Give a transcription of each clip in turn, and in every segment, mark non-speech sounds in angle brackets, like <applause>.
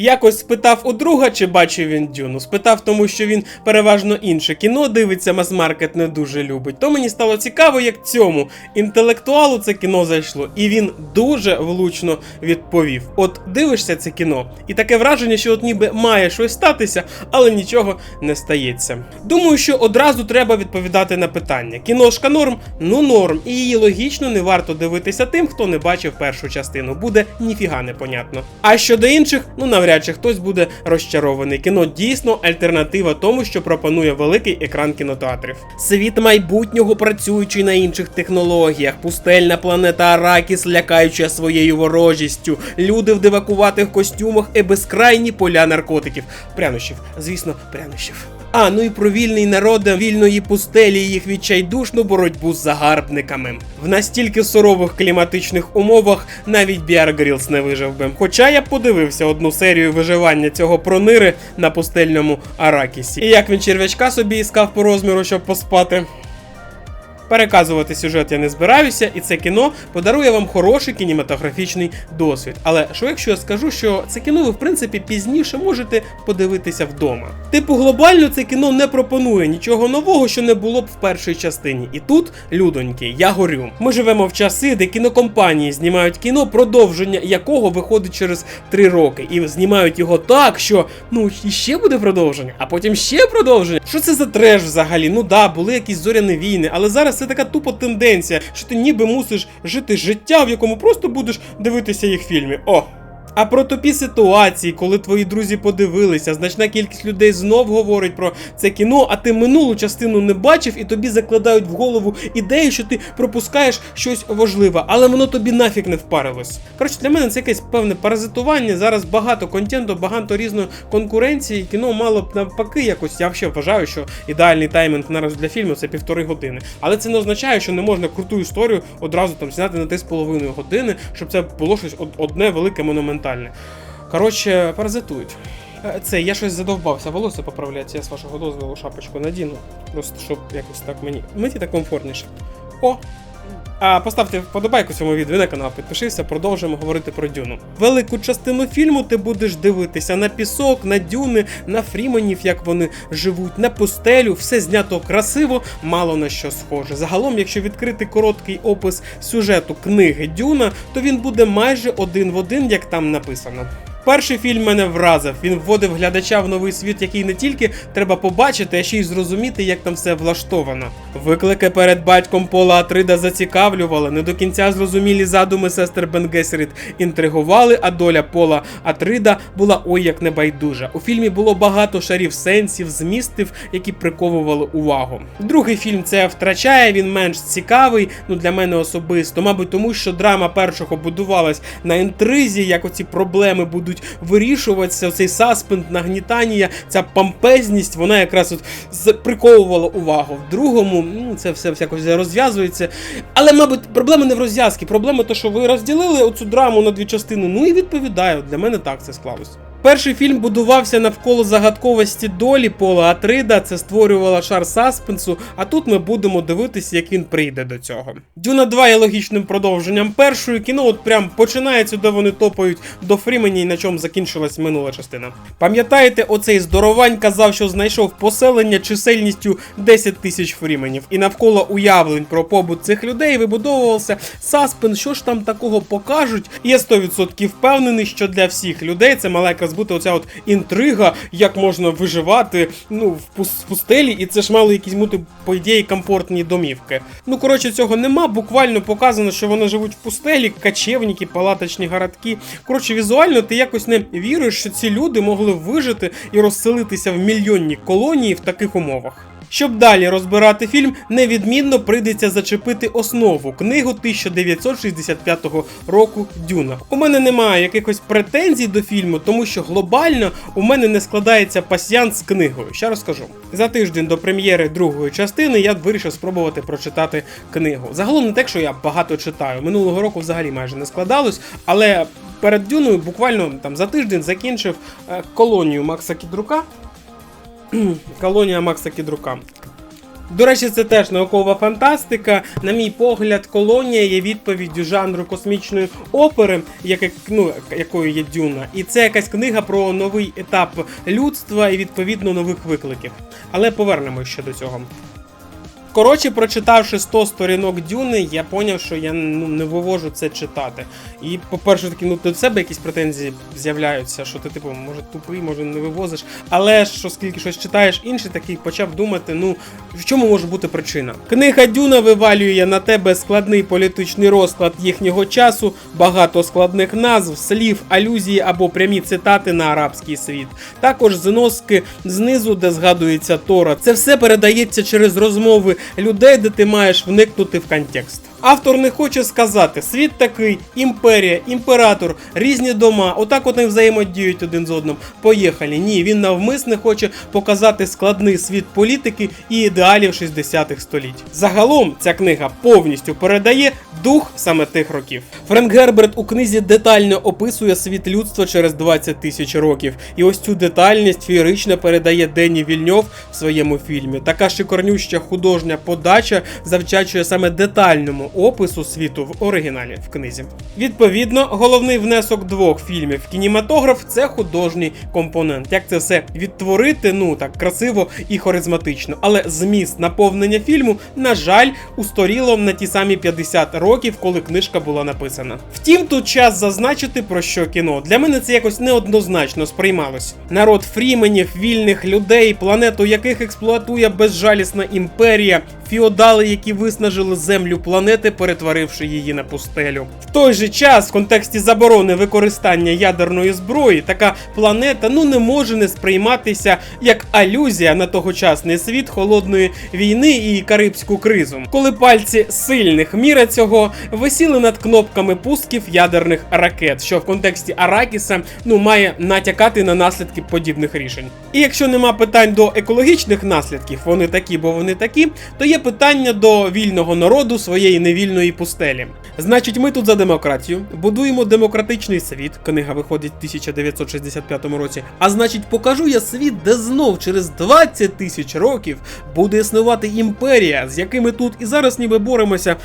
Якось спитав у друга, чи бачив він Дюну. Спитав, тому що він переважно інше кіно дивиться, мас-маркет не дуже любить. То мені стало цікаво, як цьому інтелектуалу це кіно зайшло, і він дуже влучно відповів: От дивишся це кіно, і таке враження, що от ніби має щось статися, але нічого не стається. Думаю, що одразу треба відповідати на питання: кіношка норм? Ну норм, і її логічно не варто дивитися тим, хто не бачив першу частину. Буде ніфіга непонятно. А щодо інших, ну навряд чи хтось буде розчарований. Кіно дійсно альтернатива тому, що пропонує великий екран кінотеатрів. Світ майбутнього працюючий на інших технологіях, пустельна планета Аракіс, лякаюча своєю ворожістю, люди в дивакуватих костюмах і безкрайні поля наркотиків. Прянощів, звісно, прянощів. А, ну і про вільний народ вільної пустелі і їх відчайдушну боротьбу з загарбниками. В настільки сурових кліматичних умовах навіть Біар Грілс не вижив би. Хоча я подивився одну серію виживання цього пронири на пустельному Аракісі. І як він черв'ячка собі іскав по розміру, щоб поспати. Переказувати сюжет я не збираюся, і це кіно подарує вам хороший кінематографічний досвід. Але що якщо я скажу, що це кіно ви в принципі пізніше можете подивитися вдома? Типу, глобально це кіно не пропонує нічого нового, що не було б в першій частині. І тут, людоньки, я горю. Ми живемо в часи, де кінокомпанії знімають кіно, продовження якого виходить через три роки, і знімають його так, що ну ще буде продовження, а потім ще продовження. Що це за треш взагалі? Ну да, були якісь зоряні війни, але зараз це така тупа тенденція, що ти ніби мусиш жити життя, в якому просто будеш дивитися їх фільми. О! А про тупі ситуації, коли твої друзі подивилися, значна кількість людей знов говорить про це кіно, а ти минулу частину не бачив, і тобі закладають в голову ідею, що ти пропускаєш щось важливе, але воно тобі нафіг не впарилось. Коротше, для мене це якесь певне паразитування. Зараз багато контенту, багато різної конкуренції. Кіно мало б навпаки якось. Я взагалі вважаю, що ідеальний таймінг наразі для фільму це півтори години. Але це не означає, що не можна круту історію одразу там зняти на 3,5 години, щоб це було щось од- одне велике монументальне. Коротше, паразитують. Е, Це я щось задовбався волосся поправляти, я з вашого дозволу шапочку надіну. Просто щоб якось так мені. Мені так комфортніше. О! А поставте вподобайку цьому відео на канал, підпишися, продовжуємо говорити про дюну. Велику частину фільму ти будеш дивитися на пісок, на дюни, на фріменів, як вони живуть, на пустелю, все знято красиво, мало на що схоже. Загалом, якщо відкрити короткий опис сюжету книги Дюна, то він буде майже один в один, як там написано. Перший фільм мене вразив. Він вводив глядача в новий світ, який не тільки треба побачити, а ще й зрозуміти, як там все влаштовано. Виклики перед батьком Пола Атрида зацікавлювали, не до кінця зрозумілі задуми сестер Бенгесеріт інтригували, а доля Пола Атрида була ой як небайдужа. У фільмі було багато шарів сенсів, змістив, які приковували увагу. Другий фільм це втрачає, він менш цікавий, ну для мене особисто, мабуть, тому що драма першого будувалась на інтризі, як оці проблеми будуть вирішуватися, цей саспенд, нагнітання, ця помпезність, вона якраз от приковувала увагу. В другому, ну це все якось розв'язується. Але, мабуть, проблема не в розв'язці, проблема то, що ви розділили оцю драму на дві частини. Ну і відповідаю, для мене так це склалось. Перший фільм будувався навколо загадковості долі Пола Атрида, це створювало шар саспенсу, а тут ми будемо дивитися, як він прийде до цього. Дюна 2 є логічним продовженням першої кіно, от прям починається, де вони топають до Фрімені, і на чому закінчилась минула частина. Пам'ятаєте, оцей здоровань казав, що знайшов поселення чисельністю 10 тисяч фріменів, і навколо уявлень про побут цих людей вибудовувався саспенс, що ж там такого покажуть. І я 100% впевнений, що для всіх людей це мала бути оця от інтрига, як можна виживати ну, в пустелі, і це ж мали якісь бути, по ідеї, комфортні домівки. Ну, коротше, цього нема. Буквально показано, що вони живуть в пустелі, качевники, палаточні городки. Коротше, візуально ти якось не віриш, що ці люди могли вижити і розселитися в мільйонні колонії в таких умовах. Щоб далі розбирати фільм, невідмінно прийдеться зачепити основу книгу 1965 року Дюна. У мене немає якихось претензій до фільму, тому що глобально у мене не складається пасьянс з книгою. Ще розкажу. За тиждень до прем'єри другої частини я вирішив спробувати прочитати книгу. Загалом не так, що я багато читаю. Минулого року взагалі майже не складалось, але перед Дюною буквально там за тиждень закінчив е, колонію Макса Кідрука. <clears throat> Колонія Макса Кідрука. До речі, це теж наукова фантастика. На мій погляд, колонія є відповіддю жанру космічної опери, яке, ну, якою є Дюна. І це якась книга про новий етап людства і відповідно нових викликів. Але повернемось ще до цього. Коротше, прочитавши 100 сторінок Дюни, я поняв, що я ну, не вивожу це читати. І, по-перше, такі, ну до себе якісь претензії з'являються, що ти, типу, може тупий, може не вивозиш. Але ж оскільки щось читаєш інше, такий почав думати, ну в чому може бути причина. Книга Дюна вивалює на тебе складний політичний розклад їхнього часу, багато складних назв, слів, алюзії або прямі цитати на арабський світ. Також зноски знизу, де згадується Тора. Це все передається через розмови людей, де ти маєш вникнути в контекст. Автор не хоче сказати, світ такий, імперія, імператор, різні дома, отак вони взаємодіють один з одним. Поїхали. Ні, він навмисне хоче показати складний світ політики і ідеалів 60-х століть. Загалом ця книга повністю передає дух саме тих років. Френк Герберт у книзі детально описує світ людства через 20 тисяч років, і ось цю детальність феєрично передає Дені Вільньов в своєму фільмі. Така шикарнюща художня подача завчачує саме детальному опису світу в оригіналі в книзі. Відповідно, головний внесок двох фільмів кінематограф це художній компонент. Як це все відтворити, ну так красиво і харизматично. Але зміст наповнення фільму, на жаль, усторіло на ті самі 50 років, коли книжка була написана. Втім, тут час зазначити про що кіно. Для мене це якось неоднозначно сприймалось. Народ фріменів, вільних людей, планету яких експлуатує безжалісна імперія, феодали, які виснажили землю планети, перетворивши її на пустелю. В той же час, в контексті заборони використання ядерної зброї, така планета ну не може не сприйматися як алюзія на тогочасний світ холодної війни і карибську кризу, коли пальці сильних міра цього висіли над кнопками пусків ядерних ракет, що в контексті Аракіса ну має натякати на наслідки подібних рішень. І якщо нема питань до екологічних наслідків, вони такі, бо вони такі, то є питання до вільного народу своєї невільної пустелі. Значить, ми тут за демократію, будуємо демократичний світ. Книга виходить в 1965 році. А значить, покажу я світ, де знов через 20 тисяч років буде існувати імперія, з якими тут і зараз ніби боремося.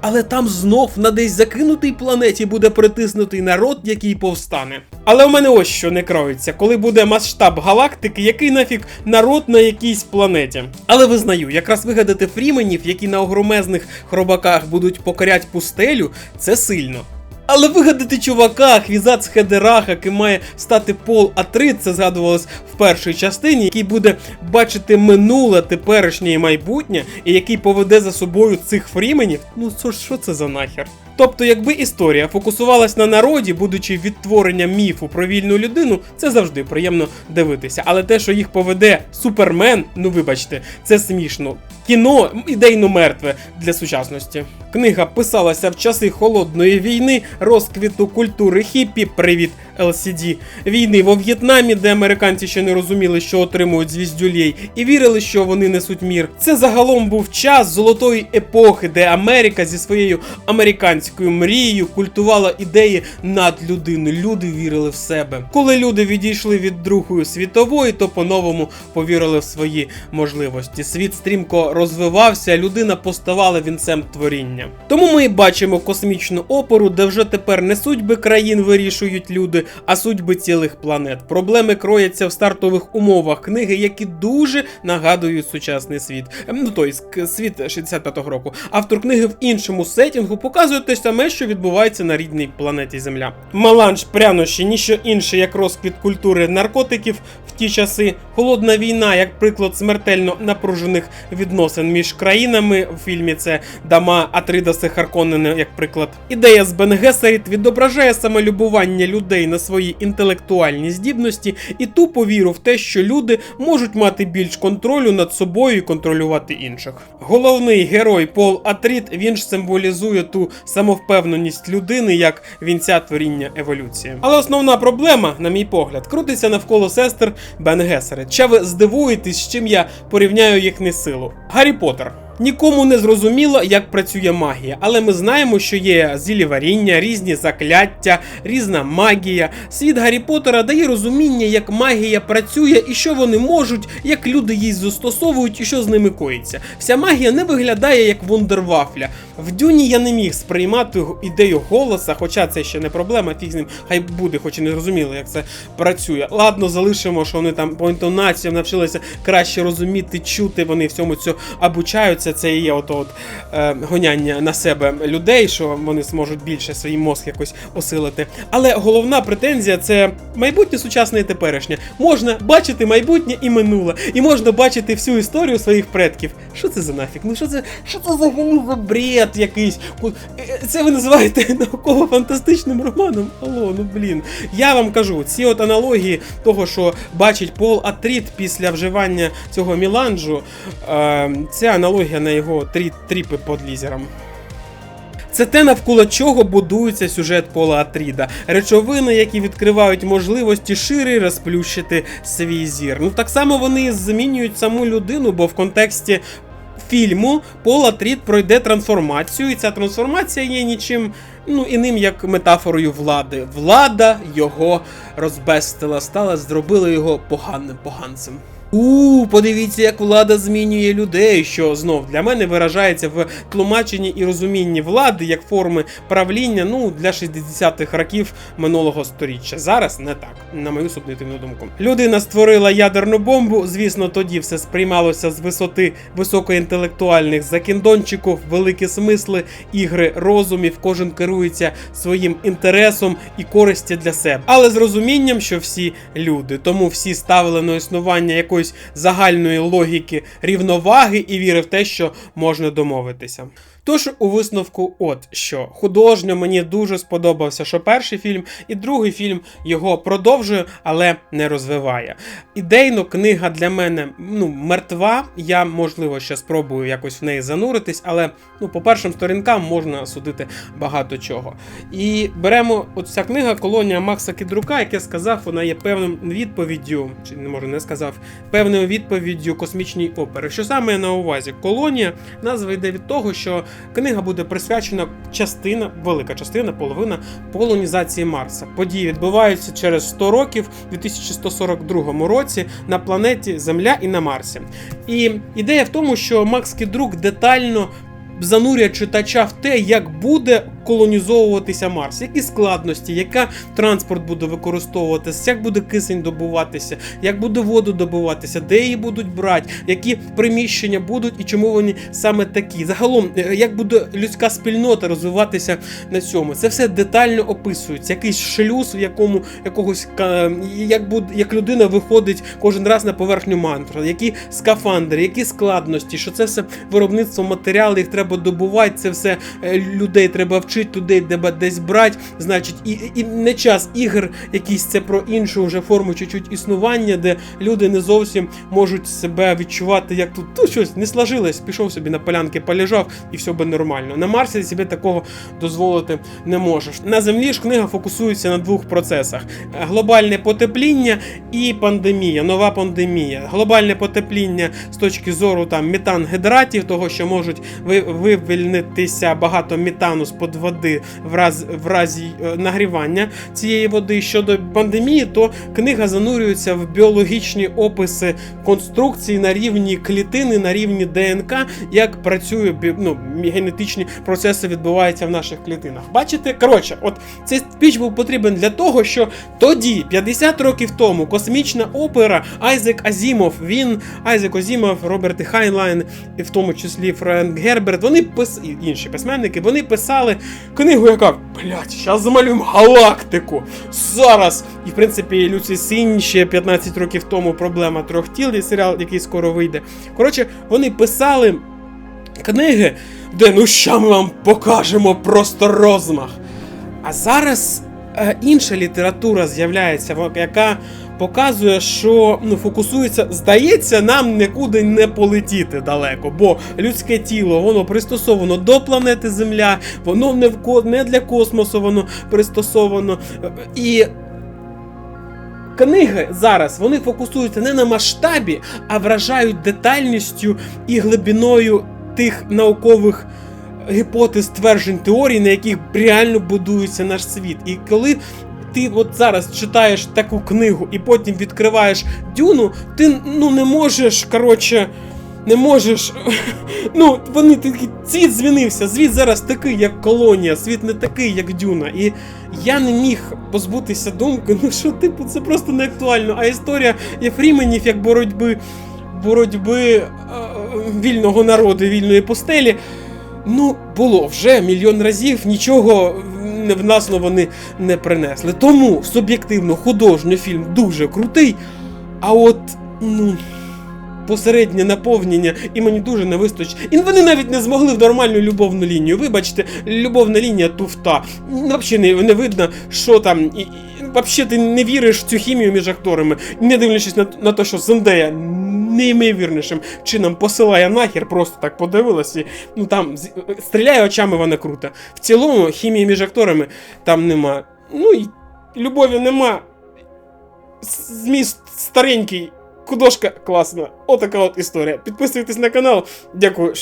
Але там знов на десь закинутій планеті буде притиснутий народ, який повстане. Але у мене ось що не кроється, коли буде масштаб галактики, який нафіг народ на якійсь планеті. Але визнаю, якраз вигадати фріменів, які на огромезних хробаках будуть покорять пустелю, це сильно. Але вигадати чувака, Хвізац Хедераха, який має стати Пол Атрит, це згадувалось в першій частині, який буде бачити минуле, теперішнє і майбутнє, і який поведе за собою цих фріменів. Ну що це за нахер? Тобто, якби історія фокусувалась на народі, будучи відтворенням міфу про вільну людину, це завжди приємно дивитися. Але те, що їх поведе Супермен, ну вибачте, це смішно. Кіно ідейно мертве для сучасності. Книга писалася в часи холодної війни, розквіту культури хіпі. привіт LCD, війни во В'єтнамі, де американці ще не розуміли, що отримують звіздюлей, і вірили, що вони несуть мір. Це загалом був час золотої епохи, де Америка зі своєю американською мрією культувала ідеї надлюдини. Люди вірили в себе. Коли люди відійшли від Другої світової, то по-новому повірили в свої можливості. Світ стрімко розвивався, людина поставала вінцем творіння. Тому ми і бачимо космічну оперу, де вже тепер не судьби країн вирішують люди, а судьби цілих планет. Проблеми крояться в стартових умовах книги, які дуже нагадують сучасний світ. Ем, Ну той світ 65-го року. Автор книги в іншому сетінгу показує те саме, що відбувається на рідній планеті Земля. Меланж прянощі, ніщо інше, як розквіт культури наркотиків в ті часи. Холодна війна, як приклад смертельно напружених відносин між країнами. У фільмі це Дама Атридаси Харконнени, як приклад. Ідея з Бенгесеріт відображає самолюбування людей на свої інтелектуальні здібності і тупо віру в те, що люди можуть мати більш контролю над собою і контролювати інших. Головний герой Пол Атріт він ж символізує ту самовпевненість людини як вінця творіння еволюції. Але основна проблема, на мій погляд, крутиться навколо сестер Бен Гесерет. Чи ви здивуєтесь, з чим я порівняю їхню силу? Гаррі Поттер. Нікому не зрозуміло, як працює магія, але ми знаємо, що є зіліваріння, різні закляття, різна магія. Світ Гаррі Поттера дає розуміння, як магія працює і що вони можуть, як люди її застосовують і що з ними коїться. Вся магія не виглядає як вундервафля. В дюні я не міг сприймати ідею голоса, хоча це ще не проблема, фіг з ним хай буде, хоч і не зрозуміло, як це працює. Ладно, залишимо, що вони там по інтонаціям навчилися краще розуміти, чути. Вони всьому цьому обучаються. Це і є ото от, е, гоняння на себе людей, що вони зможуть більше свій мозк якось осилити. Але головна претензія це майбутнє сучасне і теперішнє. Можна бачити майбутнє і минуле, і можна бачити всю історію своїх предків. Що це за нафіг? Ну що це, що це взагалі за бред якийсь? Е, Це ви називаєте <laughs> науково-фантастичним романом? Алло, ну блін. Я вам кажу, ці от аналогії того, що бачить Пол Атріт після вживання цього міланжу, е, це аналогія на його трі, тріпи під лізером. Це те, навколо чого будується сюжет Пола Атріда. Речовини, які відкривають можливості шире розплющити свій зір. Ну так само вони змінюють саму людину, бо в контексті фільму Пол Атрід пройде трансформацію, і ця трансформація є нічим ну, іним, як метафорою влади. Влада його розбестила, стала, зробила його поганим поганцем. У, подивіться, як влада змінює людей, що знов для мене виражається в тлумаченні і розумінні влади як форми правління ну для 60-х років минулого сторіччя. Зараз не так, на мою суб'єктивну думку. Людина створила ядерну бомбу. Звісно, тоді все сприймалося з висоти високоінтелектуальних закіндончиків, великі смисли, ігри розумів. Кожен керується своїм інтересом і користі для себе, але з розумінням, що всі люди, тому всі ставили на існування якоїсь загальної логіки рівноваги і віри в те, що можна домовитися. Тож у висновку, от що художньо мені дуже сподобався, що перший фільм і другий фільм його продовжує, але не розвиває. Ідейно книга для мене ну мертва. Я можливо ще спробую якось в неї зануритись, але ну по першим сторінкам можна судити багато чого. І беремо от ця книга Колонія Макса Кідрука, як я сказав, вона є певним відповіддю, чи не може не сказав, певною відповіддю космічній опери. Що саме я на увазі? Колонія назва йде від того, що книга буде присвячена частина, велика частина, половина полонізації Марса. Події відбуваються через 100 років, у 2142 році на планеті Земля і на Марсі. І ідея в тому, що Макс Кідрук детально занурює читача в те, як буде колонізовуватися Марс, які складності, яка транспорт буде використовуватися, як буде кисень добуватися, як буде воду добуватися, де її будуть брати, які приміщення будуть? І чому вони саме такі. Загалом, е, як буде людська спільнота розвиватися на цьому. Це все детально описується. Якийсь шлюз, в якому якогось як буде, як людина виходить кожен раз на поверхню мантри, які скафандри, які складності, що це все виробництво матеріалів, їх треба добувати, це все е, людей треба вчити, людей треба десь брати. Значить, і, і не час ігр, якісь це про іншу вже форму чуть-чуть існування, де люди не зовсім можуть себе відчувати, як тут ну, щось не сложилось, пішов собі на полянки, полежав і все би нормально. На Марсі собі такого дозволити не можеш. На землі ж книга фокусується на двох процесах: глобальне потепління і пандемія, нова пандемія. Глобальне потепління з точки зору там метангидратів, того, що можуть ви- вивільнитися багато метану з-под води в, раз, в разі е, нагрівання цієї води. Щодо пандемії, то книга занурюється в біологічні описи конструкції на рівні клітини, на рівні ДНК, як працює ну, генетичні процеси відбуваються в наших клітинах. Бачите, коротше, от цей спіч був потрібен для того, що тоді, 50 років тому, космічна опера Айзек Азімов, він, Айзек Азімов, Роберт Хайнлайн, і в тому числі Френк Герберт, вони пис... інші письменники, вони писали книгу, яка, блять, зараз замалюємо галактику. Зараз. І в принципі, Люці Сінь ще 15 років тому проблема трьох тіл, є серіал, який скоро вийде. Коротше, вони писали книги, де ну що ми вам покажемо просто розмах. А зараз е, інша література з'являється, яка показує, що ну, фокусується, здається, нам нікуди не полетіти далеко, бо людське тіло воно пристосовано до планети Земля, воно не, в не для космосу, воно пристосовано. І Книги зараз вони фокусуються не на масштабі, а вражають детальністю і глибиною тих наукових гіпотез, тверджень, теорій, на яких реально будується наш світ. І коли ти от зараз читаєш таку книгу і потім відкриваєш дюну, ти ну не можеш, коротше. Не можеш. <laughs> Ну, вони такі. Світ змінився. Світ зараз такий, як колонія, світ не такий, як Дюна. І я не міг позбутися думки, ну що, типу, це просто не актуально. А історія Єфріменів як боротьби боротьби е, вільного народу, вільної постелі. Ну, було вже мільйон разів, нічого не- в нас вони не принесли. Тому суб'єктивно художньо фільм дуже крутий. А от, ну, посереднє наповнення, і мені дуже не вистачить. І вони навіть не змогли в нормальну любовну лінію. Вибачте, любовна лінія туфта. Взагалі не, не видно, що там. І, і, Взагалі ти не віриш в цю хімію між акторами, не дивлячись на, на те, що Зендея неймовірнішим чином посилає нахер, просто так подивилась і ну там стріляє очами вона крута. В цілому хімії між акторами там нема. Ну і любові нема. Зміст старенький. Художка класна. Отака от історія. Підписуйтесь на канал. Дякую,